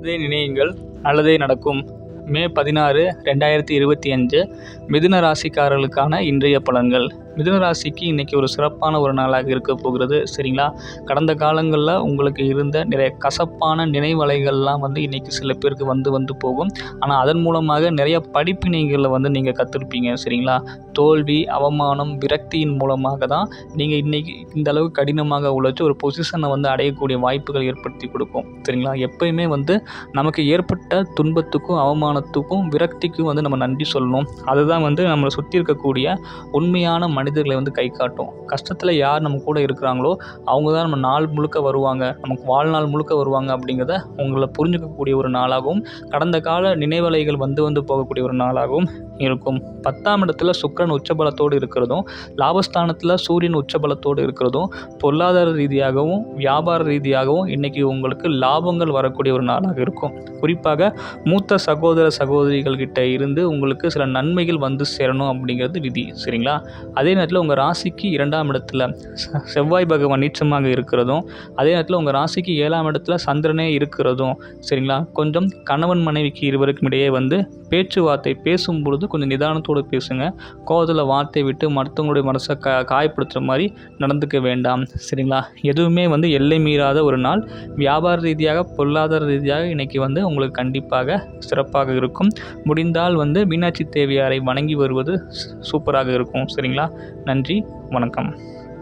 நல்லதே நினையுங்கள். நல்லதே நடக்கும். மே பதினாறு ரெண்டாயிரத்தி இருபத்தி அஞ்சு மிதுன ராசிக்காரர்களுக்கான இன்றைய பலன்கள். மிதுனராசிக்கு இன்றைக்கி ஒரு சிறப்பான ஒரு நாளாக இருக்க போகிறது சரிங்களா? கடந்த காலங்களில் உங்களுக்கு இருந்த நிறைய கசப்பான நினைவலைகள்லாம் வந்து இன்றைக்கி சில பேருக்கு வந்து வந்து போகும். ஆனால் அதன் மூலமாக நிறைய படிப்பினைகளை வந்து நீங்கள் கற்றுருப்பீங்க சரிங்களா? தோல்வி அவமானம் விரக்தியின் மூலமாக தான் நீங்கள் இன்றைக்கி இந்த அளவுக்கு கடினமாக உழைச்சி ஒரு பொசிஷனை வந்து அடையக்கூடிய வாய்ப்புகள் ஏற்படுத்தி கொடுக்கும் சரிங்களா? எப்பயுமே வந்து நமக்கு ஏற்பட்ட துன்பத்துக்கும் அவமானத்துக்கும் விரக்திக்கும் வந்து நம்ம நன்றி சொல்லணும். அதுதான் வந்து நம்மளை சுற்றி இருக்கக்கூடிய உண்மையான மனிதர்களை வந்து கை காட்டும். கஷ்டத்தில் யார் நம்ம கூட இருக்கிறாங்களோ அவங்க தான் நம்ம நாள் முழுக்க வருவாங்க. நமக்கு வாழ்நாள் முழுக்க வருவாங்க அப்படிங்கிறத உங்களை புரிஞ்சுக்கக்கூடிய ஒரு நாளாகவும் கடந்த கால நினைவலைகள் வந்து வந்து போகக்கூடிய ஒரு நாளாகவும் இருக்கும். பத்தாம் இடத்துல சுக்கிரன் உச்சபலத்தோடு இருக்கிறதும் லாபஸ்தானத்தில் சூரியன் உச்சபலத்தோடு இருக்கிறதும் பொருளாதார ரீதியாகவும் வியாபார ரீதியாகவும் இன்றைக்கி உங்களுக்கு லாபங்கள் வரக்கூடிய ஒரு நாளாக இருக்கும். குறிப்பாக மூத்த சகோதர சகோதரிகள் கிட்ட இருந்து உங்களுக்கு சில நன்மைகள் வந்து சேரணும் அப்படிங்கிறது விதி சரிங்களா? அதே நேரத்தில் உங்கள் ராசிக்கு இரண்டாம் இடத்துல செவ்வாய் பகவான் நீச்சமாக இருக்கிறதும் அதே நேரத்தில் உங்கள் ராசிக்கு ஏழாம் இடத்துல சந்திரனே இருக்கிறதும் சரிங்களா? கொஞ்சம் கணவன் மனைவிக்கு இருவருக்கும் இடையே வந்து பேச்சுவார்த்தை பேசும் பொழுது கொஞ்சம் நிதானத்தோடு பேசுங்க. கோவத்தில் வார்த்தை விட்டு மற்றவங்களுடைய மனசை கா காயப்படுத்துகிற மாதிரி நடந்துக்க வேண்டாம் சரிங்களா? எதுவுமே வந்து எல்லை மீறாத ஒரு நாள். வியாபார ரீதியாக பொருளாதார ரீதியாக இன்றைக்கி வந்து உங்களுக்கு கண்டிப்பாக சிறப்பாக இருக்கும். முடிந்தால் வந்து மீனாட்சி தேவியாரை வணங்கி வருவது சூப்பராக இருக்கும் சரிங்களா? நன்றி வணக்கம்.